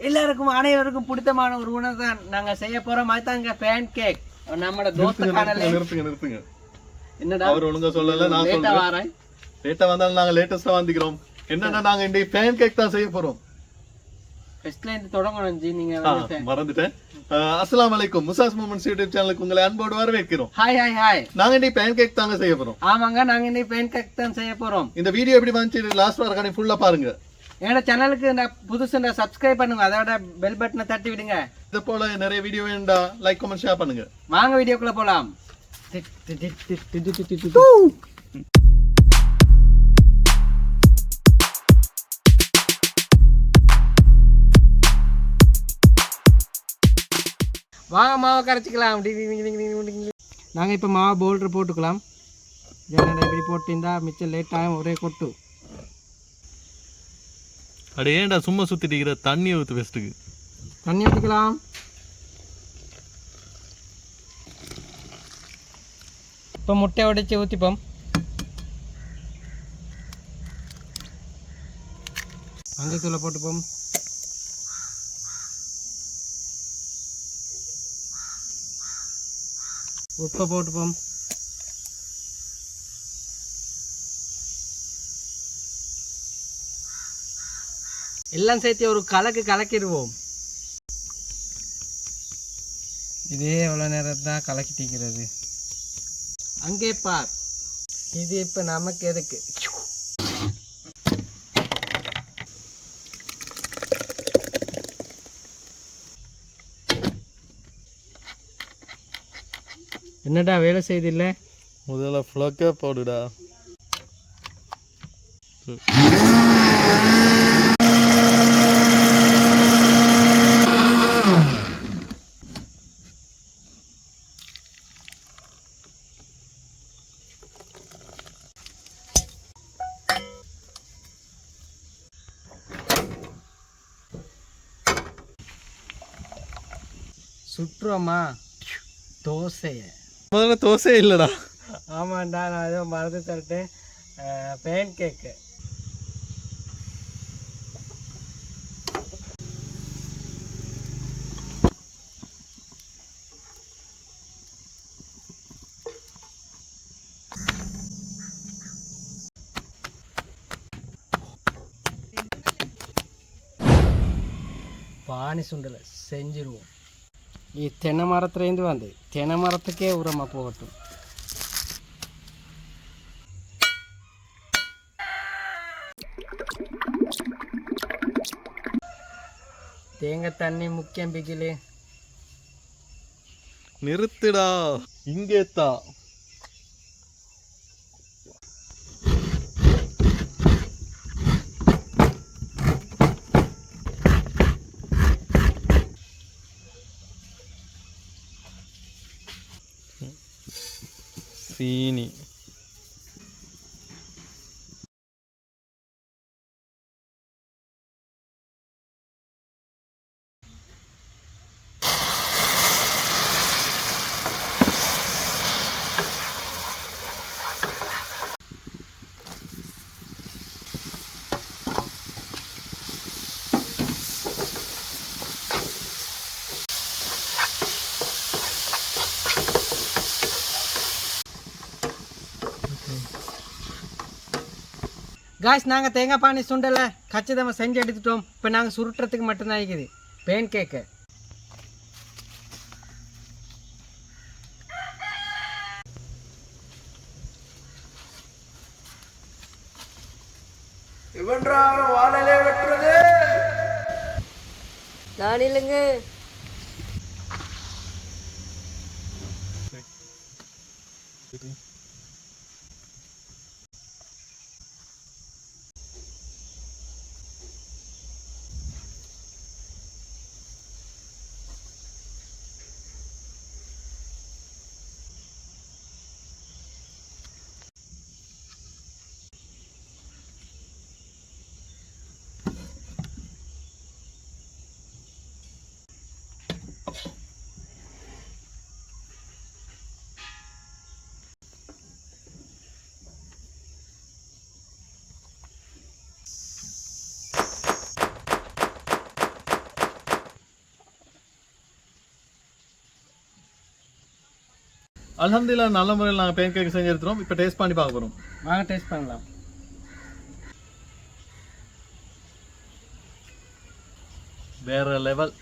எல்லாருக்கும் அனைவருக்கும் பிடித்தமான ஒரு உணவு தான் நாங்க செய்ய போறோம். அதுதாங்க பேன் கேக் நம்மளோட தோஸ்த காணல நிறுத்துங்க நிறுத்துங்க என்னடா? அவர் ஒழுங்கா சொல்லல நான் லேட்டா வாரேன். லேட்டா வந்தாலும் நாங்க லேட்டஸ்டா வந்துக்கிறோம் என்னன்னா நாங்க இன்னைக்கு பேன் கேக் தான் செய்ய போறோம்? ஃபர்ஸ்ட்ல இருந்து தொடங்கணும் ஜி நீங்க மறந்துட்டேன். அஹ், அஸ்ஸலாமு அலைக்கும். முசாஸ் மூமெண்ட்ஸ் யூடியூப் சேனலுக்கு உங்களை அன்போடு வரவேற்கிறோம். ஹாய் ஹாய் ஹாய் நாங்க இன்னைக்கு பேன் கேக் தாங்க செய்ய போறோம். ஆமாங்க நாங்க இன்னைக்கு பேன் கேக் தான் செய்ய போறோம். இந்த வீடியோ எப்படி வந்துச்சு லாஸ்ட் வர கணி ஃபுல்லா பாருங்க. எங்களோட சேனலுக்கு நான் புதுசு சப்ஸ்கிரைப் பண்ணுங்க. அதோட பெல் பட்டனை தட்டி விடுங்க. இது போல நிறைய வீடியோ வேண்டா லைக் கமெண்ட் ஷேர் பண்ணுங்க. வாங்க வீடியோக்குள்ள போலாம். வாங்க மாவை கரைச்சிக்கலாம். நாங்கள் இப்போ மாவை பவுல்டர் போட்டுக்கலாம். இப்படி போட்டிருந்தா மிச்சம் லேட் ஆகும் ஒரே கொட்டு. அட ஏன்டா சும்மா சுத்திட்டு தண்ணி ஊத்து பெஸ்ட்டுக்கு தண்ணி ஊற்றிக்கலாம் இப்போ முட்டை உடைச்சு ஊற்றிப்போம் மஞ்சத்தூளை போட்டுப்போம். உப்பை போட்டுப்போம். எல்லாம் சேர்த்து ஒரு கலக்கு கலக்கிடுவோம். இதே எவ்வளோ நேரம் தான் கலக்கி தீக்கிறது? அங்கே பார். இது இப்போ நமக்கு எதுக்கு? என்னடா வேலை செய்தில்ல? முதல்ல ஃப்ளக்க போடுடா. சுற்றுவோமா தோசையை. முதல்ல தோசை இல்லடா. ஆமாண்டா நான் ஏதோ மறந்து தரட்டேன் பேன் கேக்கு பானி சுண்டலை செஞ்சிருவோம். ಈ ತೆನೆ ಮರತ್ರದಿಂದ ಬಂದು ತೆನೆ ಮರತ್ತಕ್ಕೆ ಉರಮ್ಮ ಹೋಗಟ್ಟು தேங்காய் தண்ணி முக்கியம் பிகிலு நிறுத்துடா இங்கே தான் 这里。காய்ஸ் நாங்கள் தேங்காய் பானி சுண்டலை கச்சிதமாக செஞ்சு எடுத்துட்டோம். இப்போ நாங்கள் சுருட்டுறதுக்கு மட்டும்தான் இருக்குது. பேன் கேக்கு வாழலே வெட்டுறது. நான் இல்லைங்க. அல்ஹம்துலில்லாஹ் நல்ல முறையில் நாங்கள் பேன் கேக் செஞ்சு எடுத்துறோம் இப்போ டேஸ்ட் பண்ணி பார்க்க போகிறோம் வாங்க டேஸ்ட் பண்ணலாம். வேற லெவல்